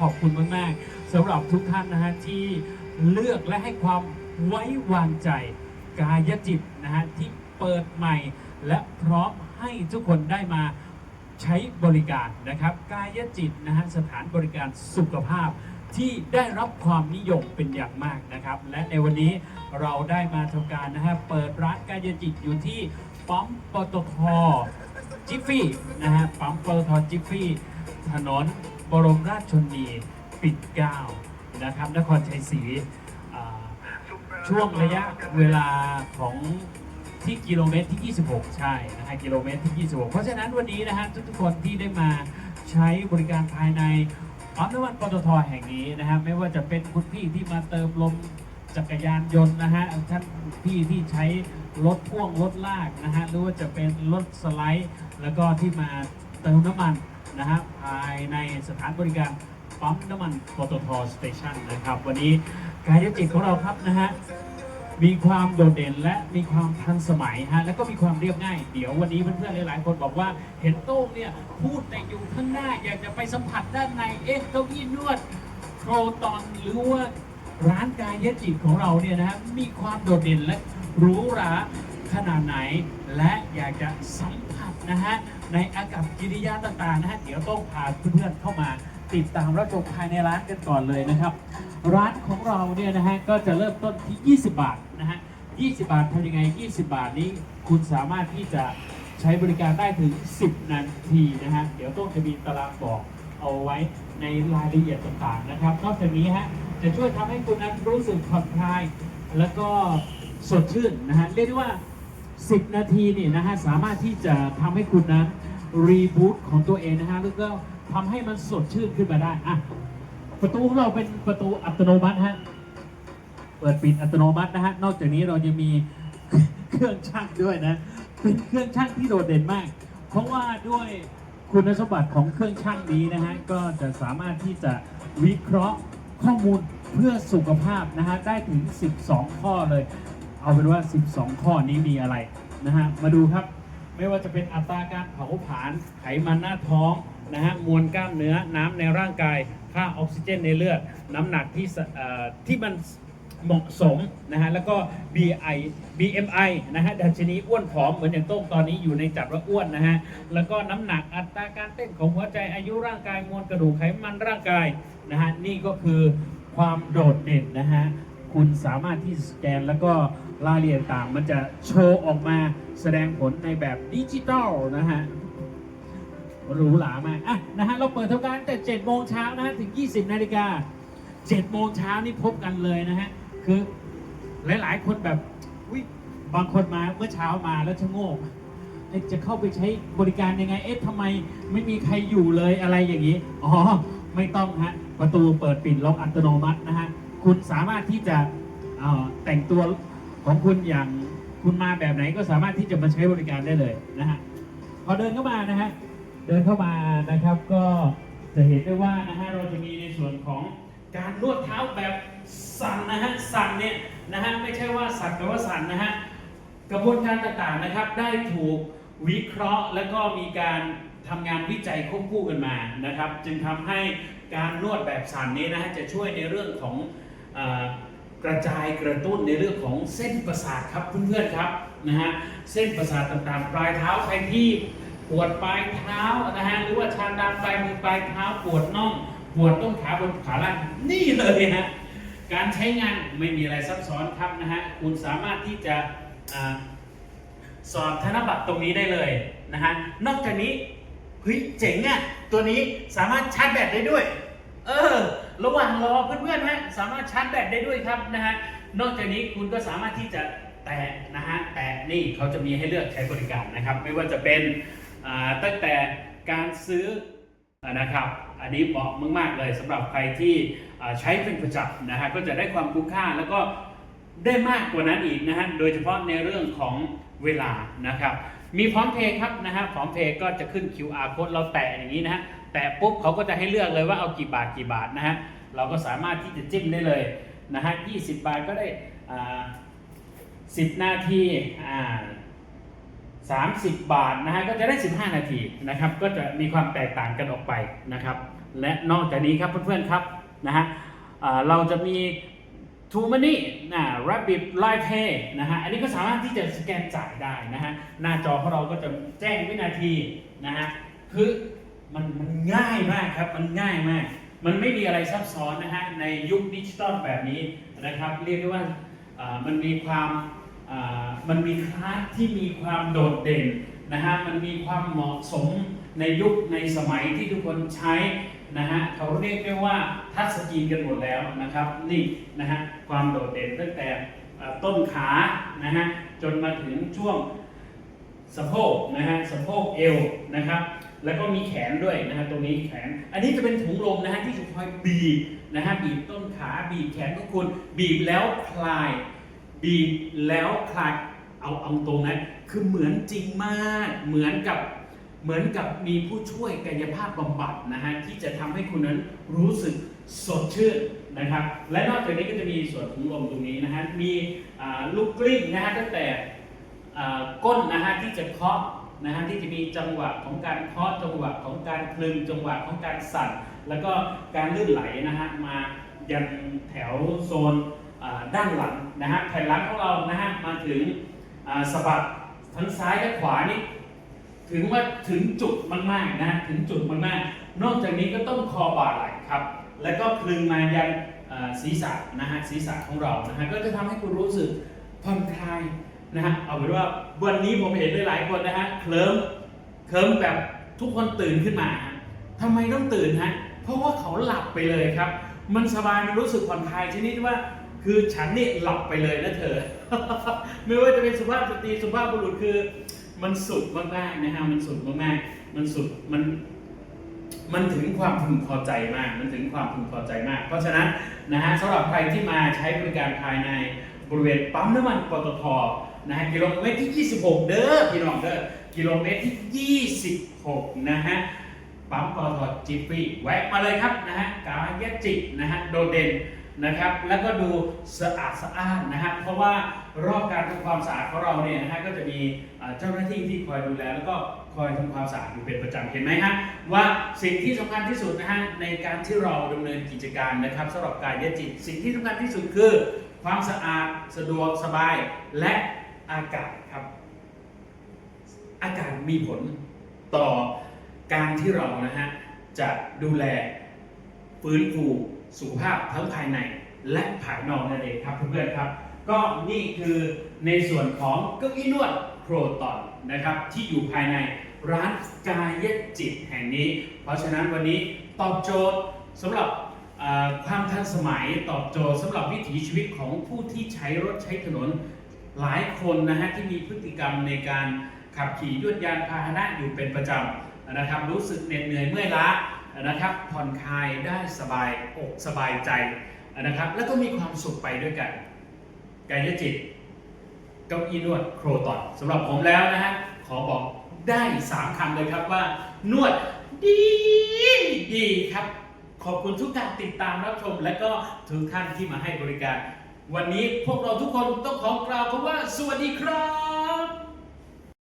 ขอบคุณมาก ๆสำหรับทุกท่านนะฮะที่เลือกและให้ความไว้วางใจกายจิตนะฮะที่เปิดใหม่ และพร้อมให้ทุกคนได้มาใช้บริการนะครับ กายจิตนะฮะสถานบริการสุขภาพที่ได้รับความนิยมเป็นอย่างมากนะครับ และในวันนี้เราได้มาทำการนะฮะเปิดร้านกายจิตอยู่ที่ปั๊มปตทจิฟฟี่นะฮะปั๊มปตทจิฟฟี่ถนน รมราชชนนีปิ่นเกล้านะครับ นครชัยศรีช่วงระยะเวลาของที่กิโลเมตรที่ 26 ใช่นะฮะกิโลเมตรที่ 26 เพราะฉะนั้นวันนี้นะฮะทุกๆคนที่ได้มาใช้บริการภายในปั๊มน้ำมันปตทแห่งนี้นะฮะไม่ว่าจะเป็นคุณพี่ที่มาเติมลมจักรยานยนต์นะฮะท่านพี่ที่ใช้รถพ่วงรถลากนะฮะหรือว่าจะเป็นรถสไลด์ แล้วก็ที่มาเติมน้ำมัน นะฮะภายในสถานบริการปั๊มน้ำมันปตทสเตชันนะครับ วันนี้กายจิตของเราครับนะฮะมีความโดดเด่นและมีความทันสมัยฮะแล้วก็มีความเรียบง่าย เดี๋ยววันนี้เพื่อนๆหลายๆคนบอกว่าเห็นโต้งเนี่ยพูดแต่อยู่ข้างหน้าอยากจะไปสัมผัสด้านในเอ๊ะเก้าอี้นวดโครตอนหรือว่าร้านกายจิตของเราเนี่ยนะฮะมีความโดดเด่นและหรูหรา ขนาดไหน และอยากจะสัมผัสนะฮะในอากับกิริยาต่างๆนะฮะเดี๋ยวต้องพาเพื่อนๆเข้ามาติดตามรับชมภายในร้านกันก่อนเลยนะครับ ร้านของเราเนี่ยนะฮะก็จะเริ่มต้นที่ 20 บาทนะฮะ 20 บาททำยังไง 20 บาทนี้คุณสามารถที่จะใช้บริการได้ถึง 10 นาทีนะฮะ เดี๋ยวต้องจะมีตารางบอกเอาไว้ในรายละเอียดต่างๆนะครับ นอกจากนี้ฮะจะช่วยทำให้คุณนั้นรู้สึกผ่อนคลาย แล้วก็สดชื่นนะฮะ เรียกได้ว่า 10 นาทีนี่นะฮะสามารถที่จะทำให้คุณนั้นรีบูตของตัวเองนะฮะแล้วก็ทำให้มันสดชื่นขึ้นมาได้อะประตูของเราเป็นประตูอัตโนมัติฮะเปิดปิดอัตโนมัตินะฮะนอกจากนี้เราจะมีเครื่องช่างด้วยนะเป็นเครื่องช่างที่โดดเด่นมาก เพราะว่าด้วยคุณสมบัติของเครื่องช่างนี้นะฮะก็จะสามารถที่จะวิเคราะห์ข้อมูลเพื่อสุขภาพนะฮะได้ถึง 12 ข้อเลย เอาเป็นว่า 12 ข้อนี้มีอะไรนะฮะ มาดูครับ ไม่ว่าจะเป็นอัตราการเผาผลาญ ไขมันหน้าท้องนะฮะ มวลกล้ามเนื้อ น้ำในร่างกาย ค่าออกซิเจนในเลือด น้ำหนักที่ที่มันเหมาะสมนะฮะ แล้วก็ BI BMI นะฮะ ดัชนีอ้วนผอม เหมือนอย่างโต้งตอนนี้อยู่ในจัดว่าอ้วนนะฮะ แล้วก็น้ำหนัก อัตราการเต้นของหัวใจ อายุร่างกาย มวลกระดูกไขมันร่างกายนะฮะ นี่ก็คือความโดดเด่นนะฮะ คุณสามารถที่สแกนแล้วก็ รายละเอียดต่างมันจะโชว์ออกมาแสดงผลในแบบดิจิตอลนะฮะหรูหรามากอะนะฮะเราเปิดทำการแต่7โมงเช้านะฮะถึง 20นาฬิกา7โมงเช้านี่พบกันเลยนะฮะคือหลายๆ คนแบบวิบางคนมาเมื่อเช้ามาแล้วชะโงกจะเข้าไปใช้บริการยังไง เอ๊ะทำไมไม่มีใครอยู่เลยอะไรอย่างนี้ อ๋อ ไม่ต้องฮะ ประตูเปิดปิดล็อกอัตโนมัตินะฮะ คุณสามารถที่จะแต่งตัว ของคุณอย่างคุณมาแบบไหนก็สามารถที่จะมาใช้บริการได้เลยนะฮะพอเดินเข้ามานะฮะเดินเข้ามานะครับก็จะเห็นได้ว่านะฮะเราจะมีในส่วนของการนวดเท้าแบบสั่นนะฮะสั่นเนี่ยนะฮะไม่ใช่ว่าสักแต่ว่าสั่นนะฮะกระบวนการต่างๆนะครับ ได้ถูกวิเคราะห์ แล้วก็มีการทำงานวิจัยควบคู่กันมานะครับ จึงทำให้การนวดแบบสั่นนี้นะฮะจะช่วยในเรื่องของอ กระจายกระตุ้นในเรื่องของเส้นประสาทครับเพื่อนๆครับนะฮะเส้นประสาทต่างๆ ปลายเท้าใครที่ปวดปลายเท้านะฮะหรือว่าชาดามปลายมือปลายเท้าปวดน่องปวดต้นขาบนขาล่างนี่เลยฮะการใช้งานไม่มีอะไรซับซ้อนครับนะฮะคุณสามารถที่จะอ่าสอดธนบัตรตรงนี้ได้เลยนะฮะนอกจากนี้เฮ้ยเจ๋งอะตัวนี้สามารถชาร์จแบตได้ด้วย เออ ระหว่างรอเพื่อนๆฮะสามารถชาร์จแบตได้ด้วยครับนะฮะนอกจากนี้คุณก็สามารถที่จะแตะนะฮะแตะนี่เขาจะมีให้เลือกใช้บริการนะครับ ไม่ว่าจะเป็นตั้งแต่การซื้อนะครับอันนี้เหมาะมากๆเลยสำหรับใครที่ใช้เป็นประจำนะฮะก็จะได้ความคุ้มค่าแล้วก็ได้มากกว่านั้นอีกนะฮะโดยเฉพาะในเรื่องของเวลานะครับมีพร้อมเพย์ครับนะฮะพร้อมเพย์ก็จะขึ้น QR code เราแตะอย่างนี้นะฮะแตะปุ๊บเขาก็จะให้เลือกเลยว่าเอากี่บาทกี่บาทนะฮะ เราก็สามารถที่จะจิ้มได้เลยนะฮะ20 บาทก็ได้อ่า10 นาทีอ่า30 บาทนะฮะก็จะได้ 15 นาทีนะครับก็จะมีความแตกต่างกันออกไปนะครับและนอกจากนี้ครับเพื่อนๆครับนะฮะเราจะมี t ูมันนี่นะ Rapid Live Pay นะฮะอันนี้ก็สามารถที่จะสแกนจ่ายได้นะฮะหน้าจอของเราก็จะแจ้งวินาทีนะฮะคือมันมันง่ายมากครับ มันง่ายมาก มันไม่มีอะไรซับซ้อนนะฮะในยุคดิจิตอลแบบนี้นะครับ เรียกได้ว่ามันมีความมันมีคลาสที่มีความโดดเด่นนะฮะมันมีความเหมาะสมในยุคในสมัยที่ทุกคนใช้นะฮะเขาเรียกได้ว่าทัชสกรีนกันหมดแล้วนะครับนี่นะฮะความโดดเด่นตั้งแต่ต้นขานะฮะจนมาถึงช่วงสะโพกนะฮะสะโพกเอวนะครับ แล้วก็มีแขนด้วยนะฮะตรงนี้แขน อันนี้จะเป็นถุงลมนะฮะที่จะคอยบีบนะฮะบีบต้นขาบีบแขนของคุณบีบแล้วคลาย บีบแล้วคลายเอาเอาตรงนะคือเหมือนจริงมากเหมือนกับเหมือนกับมีผู้ช่วยกายภาพบำบัดนะฮะที่จะทำให้คุณนั้นรู้สึกสดชื่นนะครับ และนอกจากนี้ก็จะมีส่วนถุงลมตรงนี้นะฮะมีลูกกลิ้งนะฮะตั้งแต่ก้นนะฮะที่จะเคาะ นะฮะที่จะมีจังหวะของการเคาะจังหวะของการคลึงจังหวะของการสั่น แล้วก็การลื่นไหลนะฮะมายันแถวโซนด้านหลังนะฮะแผ่นหลังของเรานะฮะมาถึงสะบัดทั้งซ้ายและขวานี่ถึงว่าถึงจุดมากๆนะฮะถึงจุดมากๆนอกจากนี้ก็ต้องคอบ่าไหล่ครับ แล้วก็คลึงมายันศีรษะนะฮะศีรษะของเรานะฮะก็จะทำให้คุณรู้สึกผ่อนคลายนะฮะเอาเป็นว่า วันนี้ผมเห็นหลายๆคนนะฮะเคลิ้มเคลิ้มแบบทุกคนตื่นขึ้นมาฮะทำไมต้องตื่นฮะเพราะว่าเขาหลับไปเลยครับ มันสบายมันรู้สึกผ่อนคลายชนิดว่าคือฉันนี่หลับไปเลยนะเธอ ไม่ว่าจะเป็นสุภาพสตรีสุภาพบุรุษคือ มันสุดมากๆนะฮะมันสุดมากๆมันสุดมัน มันถึงความพึงพอใจมาก มันถึงความพึงพอใจมาก เพราะฉะนั้นนะฮะสำหรับใครที่มาใช้บริการภายในบริเวณปั๊มน้ำมันปตท นะฮะกิโลเมตรที่ 26 เด้อพี่น้องเด้อกิโลเมตรที่ 26 นะฮะปั๊มปตทจิฟฟี่แวะมาเลยครับนะฮะกาเยจินะฮะโดดเด่นนะครับ แล้วก็ดูสะอาดสะอ้านนะฮะเพราะว่ารอบการทำความสะอาดของเราเนี่ยนะฮะก็จะมีเจ้าหน้าที่ที่คอยดูแลแล้วก็คอยทำความสะอาดอยู่เป็นประจำเห็นไหมฮะว่าสิ่งที่สำคัญที่สุดนะฮะในการที่เราดำเนินกิจการนะครับสำหรับกายจิตสิ่งที่สำคัญที่สุดคือ ความสะอาดสะดวกสบายและ อากาศครับ อากาศมีผลต่อการที่เรานะฮะจะดูแลฟื้นฟูสุขภาพทั้งภายในและภายนอกนั่นเองครับเพื่อนๆครับ ก็นี่คือในส่วนของเก้าอี้นวดโครตอนนะครับที่อยู่ภายในร้านกายจิตแห่งนี้ เพราะฉะนั้นวันนี้ตอบโจทย์สำหรับความทันสมัยตอบโจทย์สำหรับวิถีชีวิตของผู้ที่ใช้รถใช้ถนน หลายคนนะฮะที่มีพฤติกรรมในการขับขี่ยวดยานพาหนะอยู่เป็นประจำนะครับ รู้สึกเหน็ดเหนื่อยเมื่อยล้านะครับ ผ่อนคลายได้สบายอกสบายใจนะครับ แล้วก็มีความสุขไปด้วยกันกายจิตเก้าอี้นวดโครตอนสำหรับผมแล้วนะฮะขอบอกได้3คำเลยครับว่า นวดดีดีครับ ขอบคุณทุกการติดตามรับชม และก็ทุกท่านที่มาให้บริการ วันนี้พวกเราทุกคนต้องขอกล่าวคำว่าสวัสดีครับ